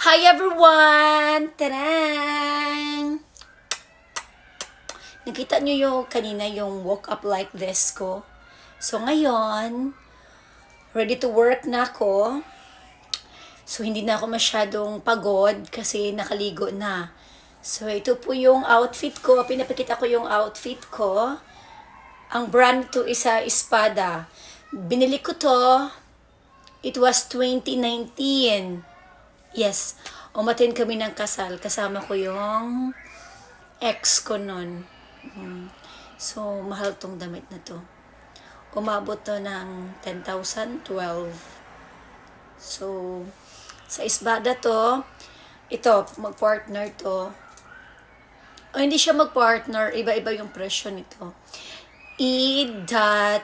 Hi everyone! Tarang! Nakita niyo yung kanina yung woke up like this ko. So ngayon, ready to work na ako. So hindi na ako masyadong pagod kasi nakaligo na. So ito po yung outfit ko. Pinapakita ko yung outfit ko. Ang brand to isa Espada. Binili ko to. It was 2019. Yes. Umatin kami ng kasal. Kasama ko yung ex ko nun. Mm. So, mahal tong damit na to. Umabot to ng 10,000, 12. So, sa isbada to, ito, mag-partner to. O hindi siya mag-partner, iba-iba yung presyo nito. E dot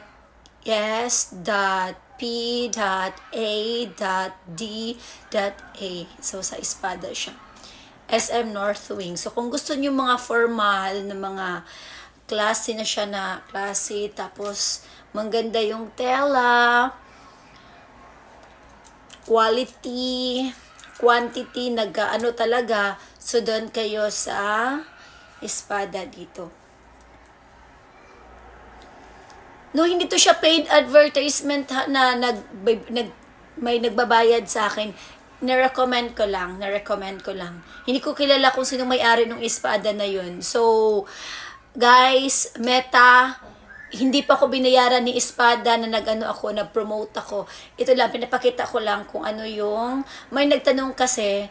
S dot P dot A dot D dot A. So, sa espada siya. SM North Wing. So, kung gusto niyo mga formal na mga klase na siya na klase, tapos mangganda yung tela, quality, quantity, nag-ano talaga, so doon kayo sa espada dito. No, hindi to siya paid advertisement ha, na nag, nag, may nagbabayad sa akin. Na-recommend ko lang, na-recommend ko lang. Hindi ko kilala kung sino may-ari ng espada na yun. So, guys, Meta, hindi pa ako binayaran ni Espada na nag-ano ako, nag-promote ako. Ito lang, pinapakita ko lang kung ano yung, may nagtanong kasi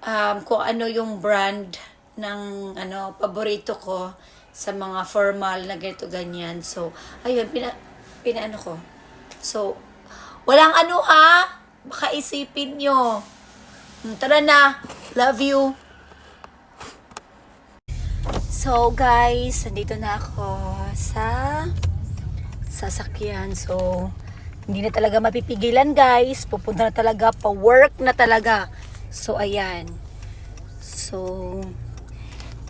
um, kung ano yung brand ng ano, paborito ko sa mga formal na ganito ganyan. So, ayun, pina, pinaano ko. So, walang ano ha, baka isipin nyo. Hmm, Tara na, love you. So guys, nandito na ako sa sasakyan. So, hindi na talaga mapipigilan guys. Pupunta na talaga, pa work na talaga. So, ayan. So,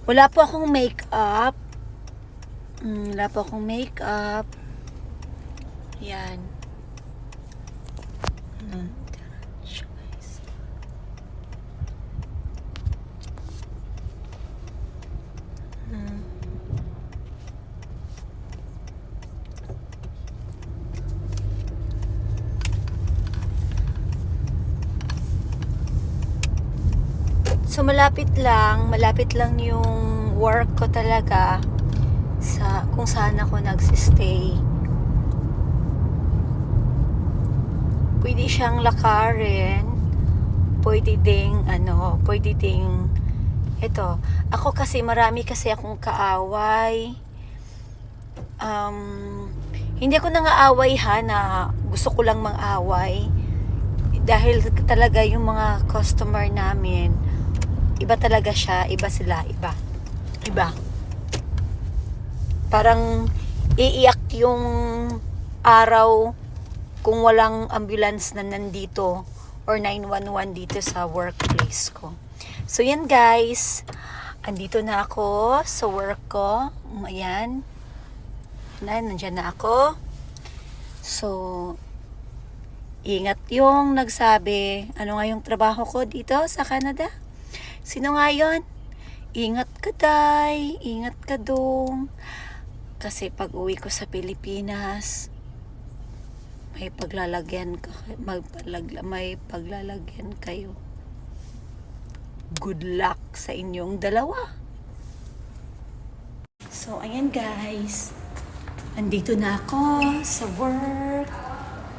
wala po akong makeup. Mm, wala po akong makeup. Ayan. Mm. Guys. So malapit lang, malapit lang yung work ko talaga kung saan ako nagsistay. Pwede siyang lakarin. Pwede ding ano, pwede ding ito. Ako kasi marami kasi akong kaaway. Um, hindi ako nangaaway ha na gusto ko lang mang-away dahil talaga yung mga customer namin iba talaga siya, iba sila, iba. Iba. Parang iiyak yung araw kung walang ambulance na nandito or 911 dito sa workplace ko. So yan guys, andito na ako sa work ko. Ayan. Na, nandyan na ako. So, ingat yung nagsabi, ano nga yung trabaho ko dito sa Canada? Sino nga yun? Ingat ka, day. Ingat ka, dong. Kasi pag uwi ko sa Pilipinas, may paglalagyan ka, magpalag, may paglalagyan kayo. Good luck sa inyong dalawa. So, ayan guys. Andito na ako sa work.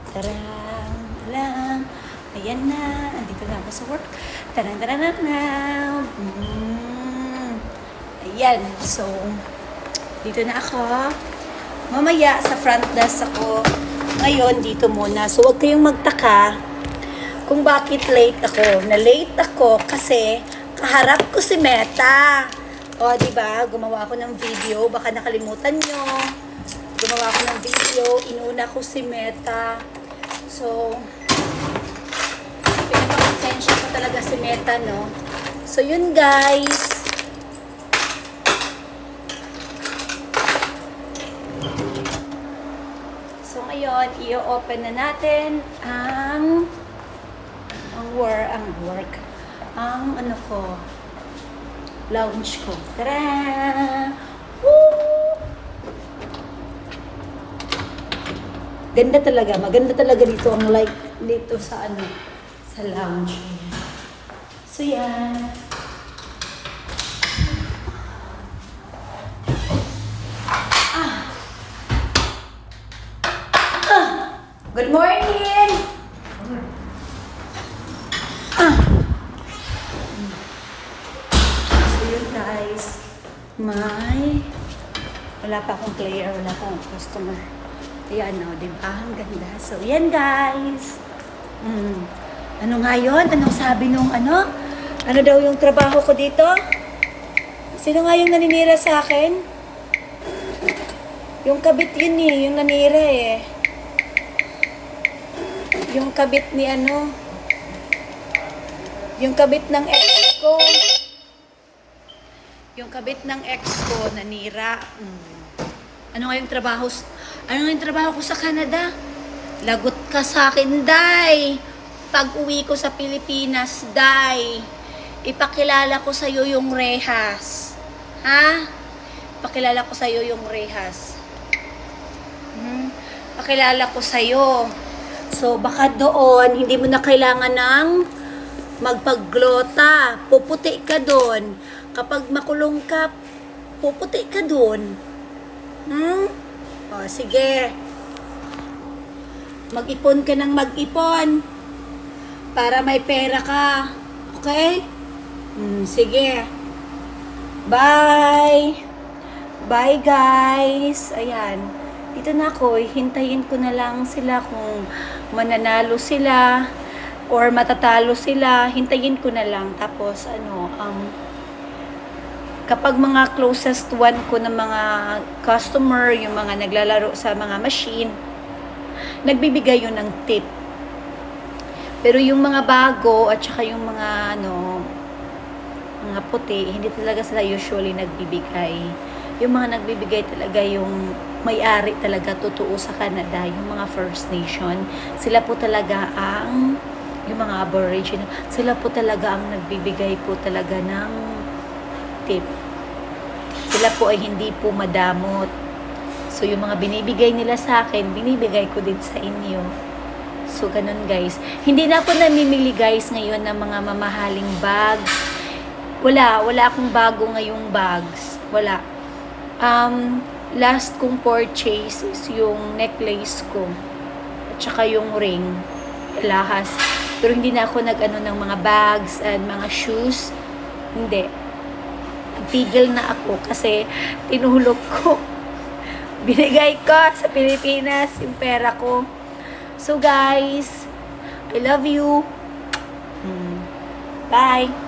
Tarang, lang. Ayan na. Andito na ako sa work. Tarang, tarang, tarang. Mm. Ayan. So, dito na ako. Mamaya sa front desk ako. Ngayon, dito muna. So, huwag kayong magtaka kung bakit late ako. Na late ako kasi kaharap ko si Meta. O, di ba? Gumawa ako ng video. Baka nakalimutan nyo. Gumawa ako ng video. Inuna ko si Meta. So, pinapakonsensya ko talaga si Meta, no? So, yun guys. So, ngayon, i-open na natin ang ang work, ang work, ang ano ko, lounge ko. Tara! Ganda talaga, maganda talaga dito ang light dito sa ano, sa lounge. So yan. Good morning! Ah. So yun guys, may wala pa akong player, wala pa akong customer. Ayan o, di ba? Ang ganda. So yan guys. Mm. Ano nga yun? Anong sabi nung ano? Ano daw yung trabaho ko dito? Sino nga yung naninira sa akin? Yung kabit yun eh, yung nanira eh. Yung kabit ni ano, yung kabit ng ex ko. Yung kabit ng ex ko, nanira. Mm. Ano nga yung trabaho, ano nga yung trabaho ko sa Canada? Lagot ka sa akin, Day. Pag uwi ko sa Pilipinas, Day, ipakilala ko sa'yo yung rehas. Ha? Pakilala ko sa'yo yung rehas. Hmm? Pakilala ko sa'yo. So, baka doon, hindi mo na kailangan ng magpagglota. Puputi ka doon. Kapag makulong ka, puputi ka doon. Hmm? O, sige. Mag-ipon ka ng mag-ipon. Para may pera ka. Okay? Hmm, sige. Bye! Bye, guys! Ayan. Dito na ako. Hintayin ko na lang sila kung mananalo sila or matatalo sila. Hintayin ko na lang. Tapos, ano, um, kapag mga closest one ko ng mga customer, yung mga naglalaro sa mga machine, nagbibigay yun ng tip. Pero yung mga bago at saka yung mga ano, mga puti, hindi talaga sila usually nagbibigay. Yung mga nagbibigay talaga yung may-ari talaga totoo sa Canada, yung mga First Nation. Sila po talaga ang yung mga Aboriginal, sila po talaga ang nagbibigay po talaga ng tip. Sila po ay hindi po madamot. So, yung mga binibigay nila sa akin, binibigay ko din sa inyo. So, ganun guys. Hindi na ako namimili guys ngayon ng mga mamahaling bags. Wala, wala akong bago ngayong bags. Wala. Um, last kong purchase is yung necklace ko. At saka yung ring. Lahas. Pero hindi na ako nag-ano ng mga bags and mga shoes. Hindi. Tigil na ako kasi tinulog ko. Binigay ko sa Pilipinas yung pera ko. So guys, I love you. Mm. Bye.